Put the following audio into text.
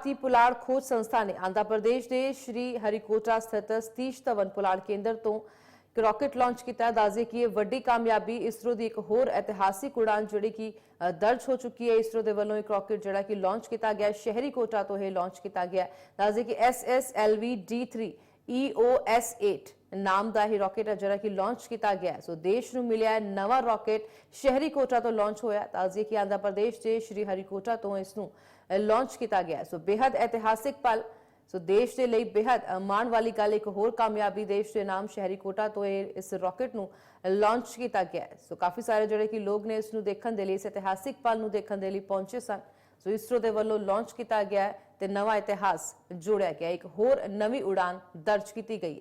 ਭਾਰਤੀ ਪੁਲਾੜ ਖੋਜ ਸੰਸਥਾ ਨੇ ਆਂਧਰਾ ਪ੍ਰਦੇਸ਼ ਦੇ ਸ਼੍ਰੀ ਹਰੀਕੋਟਾ ਸਥਿਤ ਸਤੀਸ਼ ਧਵਨ ਪੁਲਾੜ ਕੇਂਦਰ ਤੋਂ ਇੱਕ ਲਾਂਚ ਕੀਤਾ ਹੈ। ਦੱਸਦੇ ਕਿ ਇਹ ਵੱਡੀ ਕਾਮਯਾਬੀ ਇਸਰੋ ਦੀ ਇੱਕ ਹੋਰ ਇਤਿਹਾਸਿਕ ਉਡਾਨ ਜਿਹੜੀ ਕਿ ਦਰਜ ਹੋ ਚੁੱਕੀ ਹੈ। ਇਸਰੋ ਦੇ ਵੱਲੋਂ ਇੱਕ ਰਾਕੇਟ ਜਿਹੜਾ ਕਿ ਲਾਂਚ ਕੀਤਾ ਗਿਆ ਸ਼ਹਿਰੀ ਕੋਟਾ ਤੋਂ ਇਹ ਲਾਂਚ ਕੀਤਾ ਗਿਆ ਹੈ। ਦੱਸਦੇ ਕਿ SSLV D3 EOS8 ਨਾਮ ਦਾ ਹੀ ਰਾਕਟ ਹੈ ਜਿਹੜਾ ਕਿ ਲਾਂਚ ਕੀਤਾ ਗਿਆ ਸੋ ਦੇਸ਼ ਨੂੰ ਮਿਲਿਆ ਹੈ ਨਵਾਂ ਰਾਕਟ ਸ਼ਹਿਰੀ ਕੋਟਾ ਤੋਂ ਲਾਂਚ ਹੋਇਆ ਤਾਜ਼ੀ ਕਿ ਆਂਧਰਾ ਪ੍ਰਦੇਸ਼ ਦੇ ਸ਼੍ਰੀ ਹਰੀਕੋਟਾ ਤੋਂ ਇਸ ਨੂੰ ਲਾਂਚ ਕੀਤਾ ਗਿਆ ਸੋ ਬੇहद ਇਤਿਹਾਸਿਕ ਪਲ। ਸੋ ਦੇਸ਼ ਦੇ ਲਈ ਬੇहद ਮਾਣ ਵਾਲੀ ਗੱਲ ਇੱਕ ਹੋਰ ਕਾਮਯਾਬੀ ਦੇਸ਼ ਦੇ ਨਾਮ ਸ਼ਹਿਰੀ ਕੋਟਾ ਤੋਂ ਇਸ ਰਾਕਟ ਨੂੰ ਲਾਂਚ ਕੀਤਾ ਗਿਆ ਸੋ ਕਾਫੀ ਸਾਰੇ ਜਿਹੜੇ ਕਿ ਲੋਕ ਨੇ ਇਸ ਨੂੰ ਦੇਖਣ ਦੇ ਲਈ, ਇਸ ਇਤਿਹਾਸਿਕ ਪਲ ਨੂੰ ਦੇਖਣ ਦੇ ਲਈ ਪਹੁੰਚੇ ਸਨ। ਸੋ ਇਸਰੋ ਦੇ ਵੱਲੋਂ ਲਾਂਚ ਕੀਤਾ ਗਿਆ ਤੇ ਨਵਾਂ ਇਤਿਹਾਸ ਜੋੜਿਆ ਗਿਆ ਇੱਕ ਹੋਰ ਨਵੀਂ ਉਡਾਨ ਦਰਜ ਕੀਤੀ ਗਈ